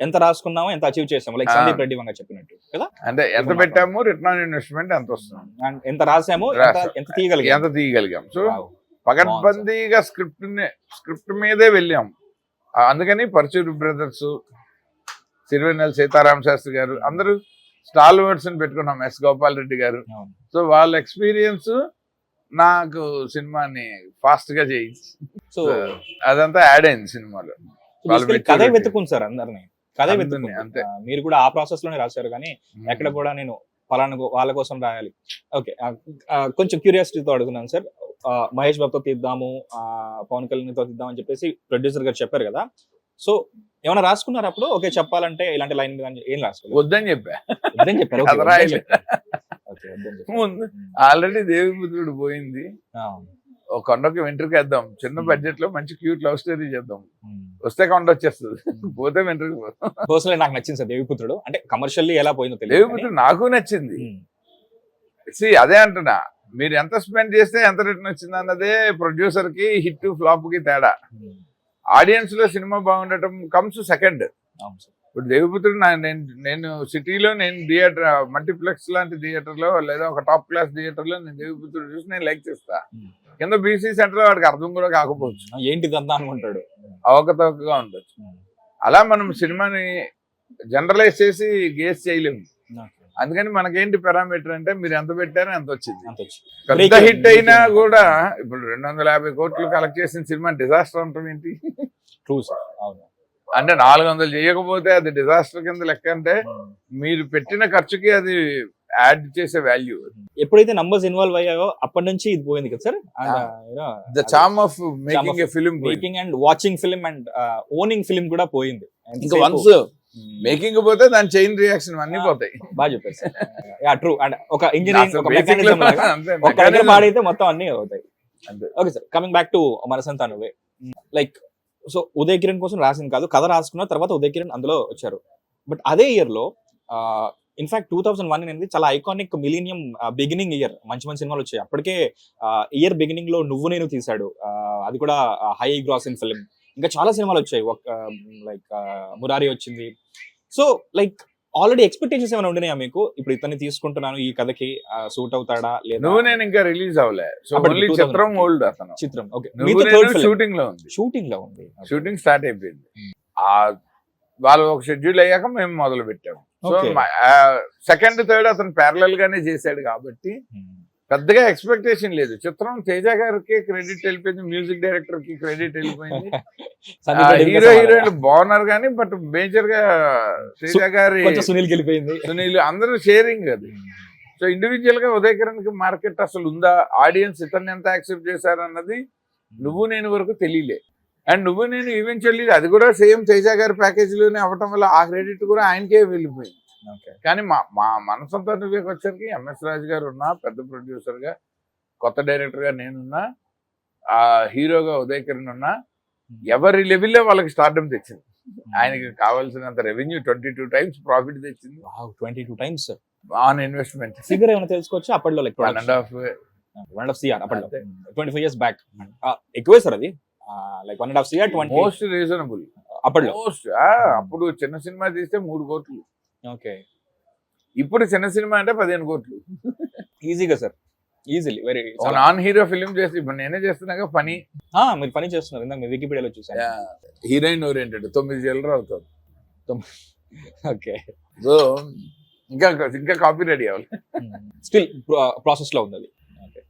ఎంత రాసుకున్నామో ఎంత అచీవ్ చేసామో. లైక్. సందీప్ రెడ్డి వంగ చెప్పినట్టు కదా? అంటే ఎంత పెట్టాము రిటర్న్ ఆన్ ఇన్వెస్ట్మెంట్ ఎంత వస్తుంది? ఎంత రాసామో ఎంత తీయగలిగాం? ఎంత తీయగలిగాం? సో. పగడ్బందీగా స్క్రిప్ట్ స్క్రిప్ట్ మీదే వెళ్ళాం. అందుకని పరచూరు బ్రదర్స్ సిరివెన్నెల సీతారామ శాస్త్రి గారు అందరూ స్టాల్ వర్డ్స్ పెట్టుకున్నాం ఎస్ గోపాల్ రెడ్డి గారు. సో వాళ్ళ ఎక్స్పీరియన్స్ నాకు సినిమాని ఫాస్ట్గా చేయించి సో అదంతా యాడ్ అయింది సినిమాలో. కథే. వెతుకుంది సార్ అందరిని. కథే అందరినీ, వెతుకుంది అంతే. మీరు కూడా ఆ ప్రాసెస్లోనే రాశారు కానీ ఎక్కడ కూడా నేను పలానా వాళ్ళ కోసం రాయాలి. ఓకే కొంచెం క్యూరియాసిటీతో అడుగుతున్నాను సార్. మహేష్ బాబుతో తీద్దాము ఆ, పవన్ కళ్యాణ్తో తీద్దాం అని చెప్పేసి ప్రొడ్యూసర్ గారు చెప్పారు కదా. సో ఏమైనా రాసుకున్నారు అప్పుడు? ఓకే చెప్పాలంటే ఇలాంటి లైన్ మీద ఏం రాసుకోలేదు. వద్దని చెప్పా. వద్దని చెప్పారు. ఆల్రెడీ దేవిపుత్రుడు పోయింది. కొండకి వెంట్రుక వేద్దాం. చిన్న. బడ్జెట్లో మంచి క్యూట్ లవ్ స్టోరీ చేద్దాం. వస్తే కొండ వచ్చేస్తుంది. పోతే వెంట్రుక పోతాం నాకు నచ్చింది సార్ దేవిపుత్రుడు. అంటే కమర్షియల్లీ ఎలా పోయిందో తెలియదు దేవిపుత్రుడు నాకు నచ్చింది. సి అదే అంటున్నా. మీరు ఎంత స్పెండ్ చేస్తే ఎంత రిటర్న్ వచ్చింది అన్నదే ప్రొడ్యూసర్కి హిట్ ఫ్లాప్కి తేడా. ఆడియన్స్లో సినిమా బాగుండటం కమ్స్ సెకండ్ ఇప్పుడు దేవిపుత్రుడు నేను నేను సిటీలో నేను థియేటర్ మల్టీప్లెక్స్ లాంటి థియేటర్లో లేదా ఒక టాప్ క్లాస్ థియేటర్లో నేను దేవిపుత్రుడు చూసి నేను లైక్ చేస్తా. కింద బీసీ సెంటర్లో వాడికి అర్థం కూడా కాకపోవచ్చు. ఆ, ఏంటిదంతా అనుకుంటాడు? అవకతవకగా ఉండొచ్చు. అలా మనం సినిమాని జనరలైజ్ చేసి గేస్ చేయలేము. అందుకని మనకేంటి పారామీటర్ అంటే మీరు ఎంత పెట్టారో ఎంత వచ్చింది. పెద్ద హిట్ అయినా. కూడా ఇప్పుడు రెండు వందల యాభై కోట్లు కలెక్ట్ చేసిన సినిమా డిజాస్టర్ అంటాం ఏంటి? ట్రూ సార్ అవును. అంటే నాలుగు వందలు చేయకపోతే అది డిజాస్టర్ కింద లెక్క అంటే ఉమ్. మీరు పెట్టిన ఖర్చుకి అది యాడ్ చేసే వాల్యూ ఎప్పుడైతే నంబర్స్ ఇన్వాల్వ్ అయ్యాయో అప్పటి నుంచి ఇది పోయింది కదా sir? The charm of making a film making and watching film and owning film కూడా పోయింది. ఇంకా వన్స్ మేకింగ్ పోతే దాని చైన్ రియాక్షన్ అన్ని. పోతాయి. బాగా చెప్పారు సార్. యా ట్రూ అండ్ ఒక ఇంజనీరింగ్ ఒక మెకానిజం లాగా ఒక. పాడైతే మొత్తం అన్ని అవుతాయి. Okay sir coming back to Manasantha Nuvve like so ఉదయ కిరణ్ కోసం రాసింది కాదు. కథ రాసుకున్న తర్వాత ఉదయ కిరణ్ అందులో వచ్చారు. బట్ అదే ఇయర్లో ఇన్ఫాక్ట్ టూ థౌసండ్ వన్ అనేది చాలా ఐకానిక్ మిలీనియం బిగినింగ్ ఇయర్ మంచి మంచి సినిమాలు వచ్చాయి. అప్పటికే ఇయర్ బిగినింగ్లో నువ్వు నేను తీశాడు. అది కూడా హై గ్రాసింగ్ ఫిల్మ్ ఇంకా చాలా సినిమాలు వచ్చాయి. లైక్ మురారి వచ్చింది. సో లైక్ ఆల్రెడీ ఎక్స్పెక్టేషన్స్ ఏమైనా ఉండినాయా మీకు? ఇప్పుడు ఇతన్ని తీసుకుంటున్నాను ఈ కథకి సూట్ అవుతాడా లేదా? నువ్వు నేను ఇంకా రిలీజ్ అవ్వలే. సో ఓన్లీ 2000 చిత్రం ఓల్డ్ అతను. చిత్రం ఓకే షూటింగ్లో ఉంది. షూటింగ్లో ఉంది షూటింగ్ స్టార్ట్ అయిపోయింది. Hmm. ఆ వాళ్ళు ఒక షెడ్యూల్ అయ్యాక మేము మొదలు పెట్టాము సో. సెకండ్ థర్డ్ అతను ప్యారలల్ గానే చేశాడు కాబట్టి Hmm. పెద్దగా ఎక్స్పెక్టేషన్ లేదు. చిత్రం తేజ గారికి క్రెడిట్ వెళ్ళిపోయింది మ్యూజిక్ డైరెక్టర్కి క్రెడిట్ వెళ్ళిపోయింది. హీరో ఇంకా హీరోయిన్లు బాగున్నారు కానీ బట్ మేజర్గా తేజ గారి సునీల్ గెలిపోయింది. సునీల్ అందరూ షేరింగ్ అది. సో ఇండివిజువల్గా ఉదయ్ కిరణ్కి మార్కెట్ అసలు ఉందా? ఆడియన్స్ ఇతన్ని ఎంత యాక్సెప్ట్ చేశారన్నది నువ్వు నేను వరకు తెలియలే. అండ్ నువ్వు నేను ఈవెన్చువల్లీ అది కూడా సేమ్ తేజ గారి ప్యాకేజ్లోనే అవ్వటం వల్ల ఆ క్రెడిట్ కూడా ఆయనకే వెళ్ళిపోయింది. కానీ మా మా మనసంతా నువ్వేకి వచ్చరికి ఎంఎస్ రాజు గారు ఉన్నా పెద్ద ప్రొడ్యూసర్గా కొత్త డైరెక్టర్గా నేనున్నా ఆ హీరోగా ఉదయ్ కిరణ్ ఉన్నా ఎవరి లెవెల్లో వాళ్ళకి స్టార్డమ్ తెచ్చింది. ఆయనకి కావాల్సినంత revenue twenty two times profit తెచ్చింది. Twenty two times on investment. Figure ఏమైనా తెలుసుకోవచ్చు? అప్పట్లో like one and half one half CR అప్పట్లో. Twenty five years back. ఎక్కువే సార్ అది? Like one and half CR twenty most reasonable అప్పట్లో. Most అప్పుడు చిన్న సినిమా తీస్తే మూడు కోట్లు. ఓకే. ఇప్పుడు చిన్న సినిమా అంటే పదిహేను కోట్లు. ఈజీగా sir. Easily. Very non hero film చేసి ఇప్పుడు నేనే చేస్తున్నాగా పని. మీరు పని చేస్తున్నారు. ఇందాక వికీపీడియాలో చూసాను హీరోయిన్ ఓరియంటెడ్. తొమ్మిది చిల్లర అవుతుంది ఓకే. సో ఇంకా ఇంకా కాపీ రెడీ అవ్వాలి. స్టిల్ ప్రాసెస్లో ఉంది అది. ఓకే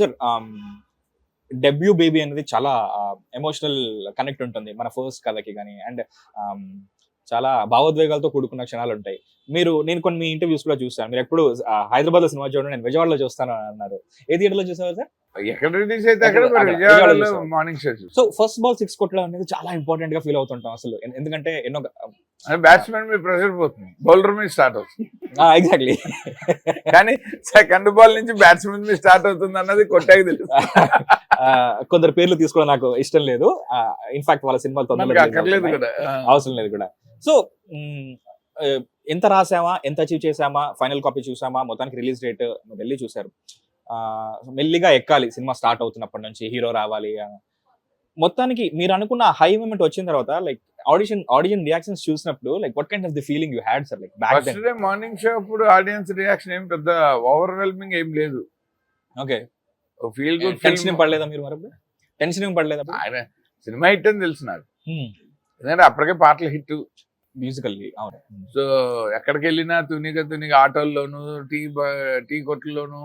సార్ డెబ్యూ బేబీ అనేది చాలా ఎమోషనల్ కనెక్ట్ ఉంటుంది. మన ఫస్ట్ కథకి కానీ అండ్ చాలా భావోద్వేగాలతో కూడుకున్న క్షణాలు ఉంటాయి. మీరు నేను కొన్ని మీ ఇంటర్వ్యూస్ కూడా చూస్తాను మీరు ఎప్పుడు హైదరాబాద్లో సినిమా చూడండి నేను విజయవాడలో చూస్తాను అని అన్నారు. ఏ థియేటర్లో చూసారు sir? Morning show so first ball six కొట్టడం అనేది చాలా ఇంపార్టెంట్గా ఫీల్ అవుతుంటాం అసలు. ఎందుకంటే ఎన్నో బ్యాట్స్మెన్ మీద ప్రెషర్ పోతుంది. బౌలర్ మీద స్టార్ట్ అవుతుంది. ఎగ్జాక్ట్లీ కానీ సెకండ్ బాల్ నుంచి బ్యాట్స్మెన్ మీద స్టార్ట్ అవుతుంది అన్నది కొట్టాక తెలుసు. కొందరు పేర్లు తీసుకోవడం నాకు ఇష్టం లేదు. ఇన్ఫాక్ట్ వాళ్ళ సినిమాలు తొందరగా అవసరం లేదు కూడా. సో ఎంత రాసామా? ఎంత అచీవ్ చేసామా ఫైనల్ కాపీ చూసామా? మొత్తానికి రిలీజ్ డేట్ వెళ్ళి చూసారు ఆ, మెల్లిగా ఎక్కాలి. సినిమా స్టార్ట్ అవుతున్నప్పటి నుంచి హీరో రావాలి. మొత్తానికి మీరు అనుకున్న హై మూమెంట్ వచ్చిన తర్వాత లైక్ ఆడిషన్ ఆడిషన్ రియాక్షన్స్ చూసినప్పుడు like what kind of the feeling you had sir like back day morning show అప్పుడు ఆడియన్స్ రియాక్షన్ ఏం పెద్ద ఓవర్వెల్మింగ్ ఏం లేదు. ఓకే ఫీల్ గుడ్ టెన్షన్ పడలేదా మీరు మరి టెన్షన్ ఏం పడలేదా సినిమా హిట్ అని తెలిసి నాకు. ఎందుకంటే అప్పటికే పాటలు హిట్. మ్యూజికల్లీ అవును. సో ఎక్కడికి వెళ్ళినా తునిగా తునిగా ఆటోల్లోను టీ టీ కొట్లలోను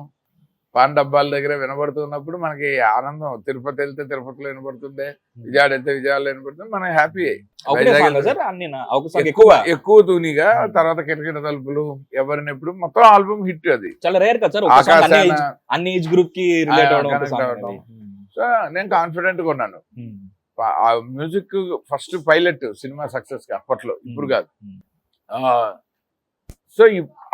పాన్ డబ్బాల దగ్గర వినబడుతున్నప్పుడు మనకి ఆనందం. తిరుపతి వెళ్తే తిరుపతిలో వినబడుతుండే విజయవాడ వెళ్తే విజయవాడలో వినబడుతుంది మనం హ్యాపీ సాంగ్ ఎక్కువ. ఎక్కువ తూనిగా తర్వాత కిటకిట తలుపులు ఎవరిని ఎప్పుడు మొత్తం ఆల్బమ్ హిట్ అది. చాలా రేర్ కదా అన్ని ఏజ్ గ్రూప్కి. సో నేను కాన్ఫిడెంట్గా ఉన్నాను. Hmm. ఆ మ్యూజిక్ ఫస్ట్ పైలట్ సినిమా సక్సెస్కి అప్పట్లో ఇప్పుడు కాదు Hmm. సో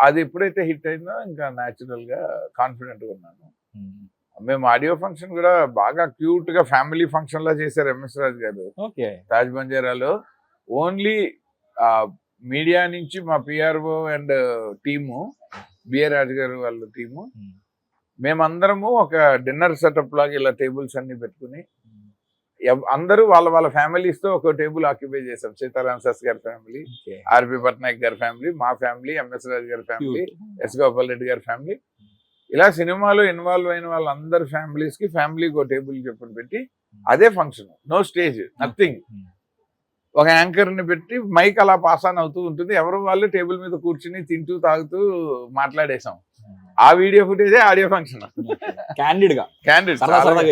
అది ఎప్పుడైతే హిట్ అయిందో ఇంకా న్యాచురల్గా కాన్ఫిడెంట్గా ఉన్నాను Hmm. మేము ఆడియో ఫంక్షన్ కూడా బాగా క్యూట్గా ఫ్యామిలీ ఫంక్షన్ లా చేశారు ఎంఎస్ రాజు గారు ఓకే తాజ్ బంజారాలో ఓన్లీ మీడియా నుంచి మా PRO and team BR Raju garu వాళ్ళ టీము Hmm. మేమందరము ఒక డిన్నర్ సెటప్ లాగా ఇలా టేబుల్స్ అన్ని పెట్టుకుని అందరూ వాళ్ళ వాళ్ళ families తో ఒక టేబుల్ ఆక్యుపై చేసాం సీతారాం శాస్ గారి ఫ్యామిలీ ఆర్పి పట్నాయక్ గారి ఫ్యామిలీ మా ఫ్యామిలీ ఎంఎస్ రాజు గారి ఫ్యామిలీ ఎస్ గోపాల్ రెడ్డి గారి ఫ్యామిలీ. ఇలా సినిమాలో ఇన్వాల్వ్ అయిన వాళ్ళందరి ఫ్యామిలీస్కి ఫ్యామిలీకి ఒక టేబుల్ చెప్పని పెట్టి అదే function. No stage nothing. Hmm. ఒక యాంకర్ని పెట్టి మైక్ అలా పాస్ ఆన్ అవుతూ ఉంటుంది. ఎవరు వాళ్ళు టేబుల్ మీద కూర్చుని తింటూ తాగుతూ మాట్లాడేసాం ఆ వీడియో ఫుటేజే ఆడియో ఫంక్షన్ క్యాండిడ్గా. క్యాండిడ్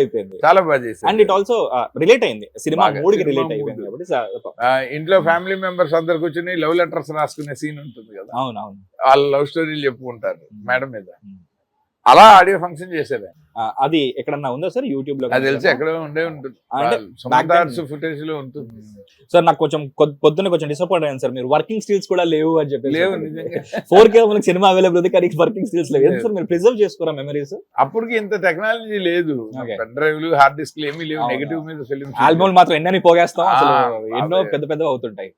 అయిపోయింది. చాలా బాగా అండ్ చేశారు ఇట్ ఆల్సో రిలేట్ అయింది. సినిమా మూడ్ రిలేట్. అయిపోయింది కాబట్టి ఇంట్లో ఫ్యామిలీ మెంబర్స్ అందరు కూర్చుని లవ్ లెటర్స్ రాసుకునే సీన్ ఉంటుంది కదా. అవును అవును. వాళ్ళ లవ్ స్టోరీలు చెప్పుకుంటారు. మేడం మీద. అలా ఆడియో ఫంక్షన్ ఆ, అది ఎక్కడన్నా ఉందా సార్? యూట్యూబ్లో అది తెలిసి ఎక్కడో ఉండే ఉంటుంది. ఫుటేజ్లో ఉంటుంది. సార్ నాకు కొంచెం పొద్దున్న కొంచెం డిసప్పాయింట్ అయ్యాను సార్. మీరు వర్కింగ్ స్టిల్స్ కూడా లేవు అని చెప్పి లేవు ఫోర్ కే మనకి సినిమా అవైలబుల్ ఉంది కానీ వర్కింగ్ స్టిల్స్ లేవు. సార్ మీరు ప్రిజర్వ్ చేసుకోరా మెమరీస్ అప్పటికి ఇంత టెక్నాలజీ లేదు. పెన్ డ్రైవ్లు హార్డ్ డిస్క్లు ఏమీ లేవు. నెగిటివ్ మీద ఫిలిం ఆల్బమ్ మాత్రం ఎన్నని పోగేస్తాం. ఎన్నో. పెద్ద పెద్ద అవుతుంటాయి.